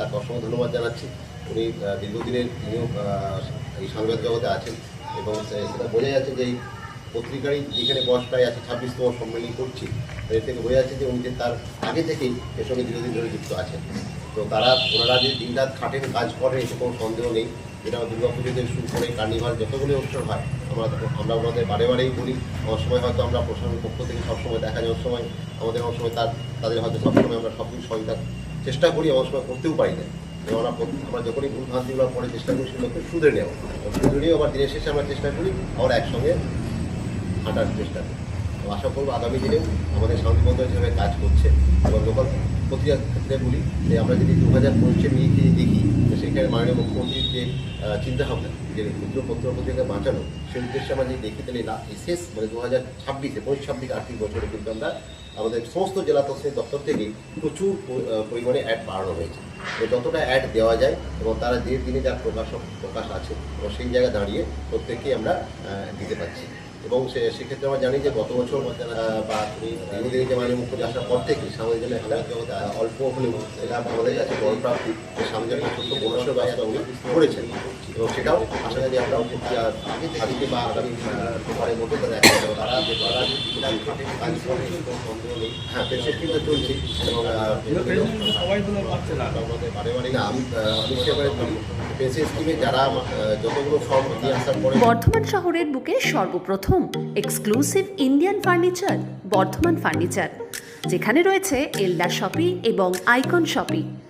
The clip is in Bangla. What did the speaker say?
তাকে অসংখ্য ধন্যবাদ জানাচ্ছি। উনি দীর্ঘদিনের তিনিও এই সংবাদ জগতে আছেন এবং সেটা বোঝা যাচ্ছে যে এই পত্রিকারই যেখানে বয়স প্রায় আছে, ছাব্বিশতম সম্মেলন করছি, এর থেকে বোঝা যাচ্ছে যে উনি তার আগে থেকেই এর সঙ্গে দীর্ঘদিন ধরে যুক্ত আছেন। তো তারা ওনারা যে দিন রাত খাটেন, কাজ করে এতে কোনো সন্দেহ নেই। যেটা দুর্গা পুজো থেকে শুরু করে, কার্নিভাল যতগুলি অনুষ্ঠান হয়, আমরা আমরা ওনাদের বারে বারেই বলি, অনেক সময় হয়তো আমরা প্রশাসনের পক্ষ থেকে সবসময় দেখা যায়, অনেক সময় আমাদের অনেক সময় তার, তাদের হয়তো সবসময় আমরা সব কিছু সহযোগিতা চেষ্টা করি, অনেক সময় করতেও পারি না। আমরা আমরা যখনই ভুল ভ্রান্তিগুলো পরে চেষ্টা করি সেগুলোকে শুধরে নেওয়া। শুধরে নিয়ে আবার দিনের শেষে আমরা চেষ্টা করি, আবার একসঙ্গে হাঁটার চেষ্টা করি। আশা করব আগামী দিনেও আমাদের শান্তিবন্ধ হিসেবে কাজ করছে এবং লোকাল পত্রিকা ক্ষেত্রে বলি যে আমরা যদি দু হাজার পঁচিশে নিয়ে দেখি সেখানে মাননীয় মুখ্যমন্ত্রীর যে চিন্তাভাবনা, যে ক্ষুদ্র পত্র পত্রিকা বাঁচানো, সেই উদ্দেশ্যে আমরা যদি দেখি তাহলে শেষ মানে দু হাজার ছাব্বিশে, পঁচিশ ছাব্বিশ আর্থিক বছরে কিন্তু আমরা আমাদের সমস্ত জেলা তহসিল দপ্তর থেকে প্রচুর পরিমাণে অ্যাড বাড়ানো হয়েছে। যতটা অ্যাড দেওয়া যায় এবং তারা যে দিনে যার প্রকাশক, প্রকাশ আছে, এবং সেই জায়গায় দাঁড়িয়ে প্রত্যেককেই আমরা দিতে পারছি। এবং সেক্ষেত্রে আমরা জানি যে গত বছর বা দীর্ঘদিন যে মাননীয় মুখ্যমন্ত্রী আসার পর থেকে সামাজিক জন্য অল্প হলেও এটা আমাদের কাছে বড় প্রাপ্তি সামনে একটা ছোট্ট বোনাসের ব্যবস্থা উনি করেছেন। এবং সেটাও আশা করি আমরা আজকে বা আগামী পরের মধ্যে তারা বর্ধমান শহরের বুকে সর্বপ্রথম exclusive Indian furniture Bardhaman furniture যেখানে রয়েছে এলডা শপি এবং আইকন শপি